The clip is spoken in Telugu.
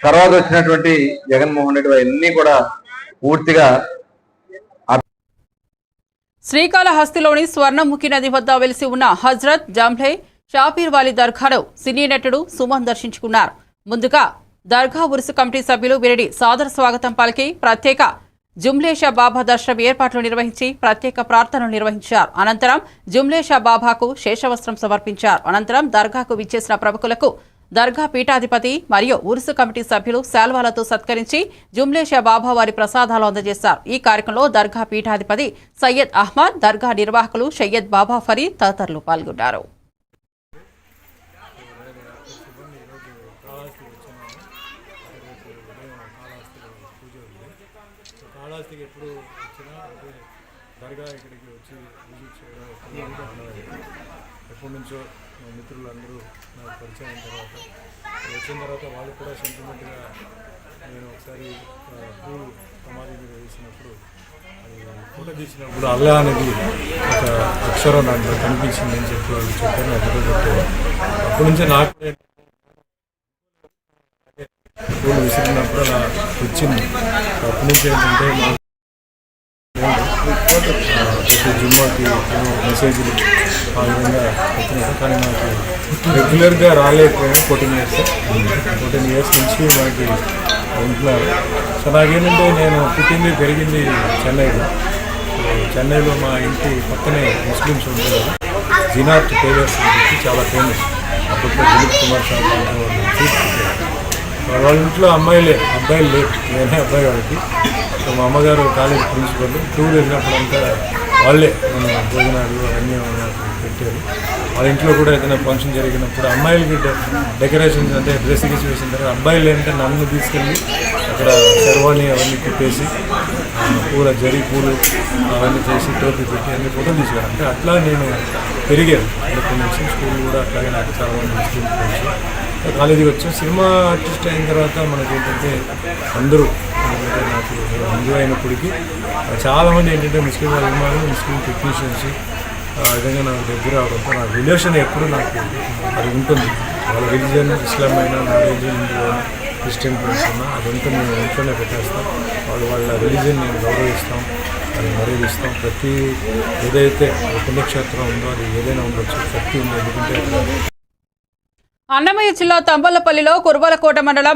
తర్వాత వచ్చినటువంటి జగన్మోహన్ రెడ్డి అవన్నీ కూడా పూర్తిగా శ్రీకాళహస్తిలోని స్వర్ణముఖి నది వద్ద వెలిసి ఉన్న హజ్రత్ జాంభ్లే షాపీర్ వాలి దర్గాను సినీ నటుడు సుమన్ దర్శించుకున్నారు. ముందుగా దర్గా ఉరుసు కమిటీ సభ్యులు వీరిని సాదర స్వాగతం పలికి ప్రత్యేక జుమ్లేషా బాబా దర్శనం ఏర్పాట్లు నిర్వహించి ప్రత్యేక ప్రార్థనలు నిర్వహించారు. అనంతరం జుమ్లేషా బాబాకు శేషవస్త్రం సమర్పించారు. అనంతరం దర్గాకు విచ్చేసిన ప్రముఖులకు దర్గా పీఠాధిపతి మరియు ఉరుసు కమిటీ సభ్యులు శాల్వాలతో సత్కరించి జుమ్లేషా బాబా వారి ప్రసాదాలు అందజేశారు. ఈ కార్యక్రమంలో దర్గా పీఠాధిపతి సయ్యద్ అహ్మద్ దర్గా నిర్వాహకులు సయ్యద్ బాబా ఫరీద్ తదితరులు పాల్గొన్నారు. ఎప్పుడు వచ్చినా అంటే దర్గా ఇక్కడికి వచ్చి విజిట్ చేయడం ఎప్పటి నుంచో మా మిత్రులందరూ నాకు పరిచయం అయిన తర్వాత వచ్చిన తర్వాత వాళ్ళు కూడా సెంటిమెంట్గా నేను ఒకసారి ఆ, పూలు సమాధి మీద వేసినప్పుడు అది ఫోటో తీసినప్పుడు అల్లా అనేది ఒక అక్షరం దాంట్లో కనిపించింది అని చెప్పి వాళ్ళు చెప్పాను అక్కడ ఫోటో పెట్టారు అప్పటి నుంచే నాకు పూలు విసిరినప్పుడు అలా వచ్చింది. అప్పటి నుంచి ఏంటంటే తర్వాత ప్రతి జుమ్మాకి మెసేజ్లు ఆ విధంగా వచ్చినాయి కానీ నాకు రెగ్యులర్గా రాలేకపోయాను ఫోర్టీన్ ఇయర్స్ ఫోర్టీన్ ఇయర్స్ నుంచి మనకి ఉంటున్నారు. సో నాకేంటంటే నేను పుట్టింది పెరిగింది చెన్నైలో. చెన్నైలో మా ఇంటి పక్కనే ముస్లిమ్స్ ఉంటారు. జినాట్ టైలర్స్ గురించి చాలా ఫేమస్ అప్పట్లో దిలీప్ కుమార్ సార్ వాళ్ళు వాళ్ళ ఇంట్లో అమ్మాయిలే అబ్బాయిలు లేరు. నేనే అబ్బాయి వాళ్ళకి మా అమ్మగారు కాలేజ్ ప్రిన్సిపల్ టూర్ వెళ్ళినప్పుడంతా వాళ్ళే మన భోజనాలు అవన్నీ పెట్టారు. వాళ్ళ ఇంట్లో కూడా ఏదైనా ఫంక్షన్ జరిగినప్పుడు అమ్మాయిలకి డె- డెకరేషన్స్ అంటే డ్రెస్ గీసి వేసిన తర్వాత అబ్బాయిలు ఏంటంటే నన్ను తీసుకెళ్ళి అక్కడ శర్వాణి అవన్నీ కుట్టేసి పూల జరి పూలు అవన్నీ చేసి టోపీ పెట్టి అన్ని ఫోటోలు తీసుకున్నాను అంటే అట్లా నేను పెరిగాను. కొన్ని నుంచి స్కూల్ కూడా అట్లాగే నాకు చాలా మంది కాలేజీకి వచ్చాం సినిమా ఆర్టిస్ట్ అయిన తర్వాత మనకి ఏంటంటే అందరూ నాకు హిందూ అయినప్పటికీ చాలామంది ఏంటంటే ముస్లిం అభిమానులు ముస్లిం టెక్నీషియన్స్ ఆ విధంగా నాకు దగ్గర అవడంతో నా రిలేషన్ ఎప్పుడు నాకు అది ఉంటుంది. వాళ్ళ రిలీజియన్ ఇస్లాం అయినా నా రిలీజన్ హిందూ అయినా క్రిస్టియన్ ఫ్రెండ్స్ ఉన్నా అదంతా మేము ఇంట్లోనే పెట్టేస్తాం. వాళ్ళు వాళ్ళ రిలీజియన్ నేను గౌరవిస్తాం అది మర్యాదిస్తాం. ప్రతి ఏదైతే పుణ్యక్షేత్రం ఉందో అది ఏదైనా ఉండొచ్చు శక్తి ఉంది. ఎందుకంటే అన్నమయ్య జిల్లా తంబలపల్లిలో కుర్బలకోట మండలం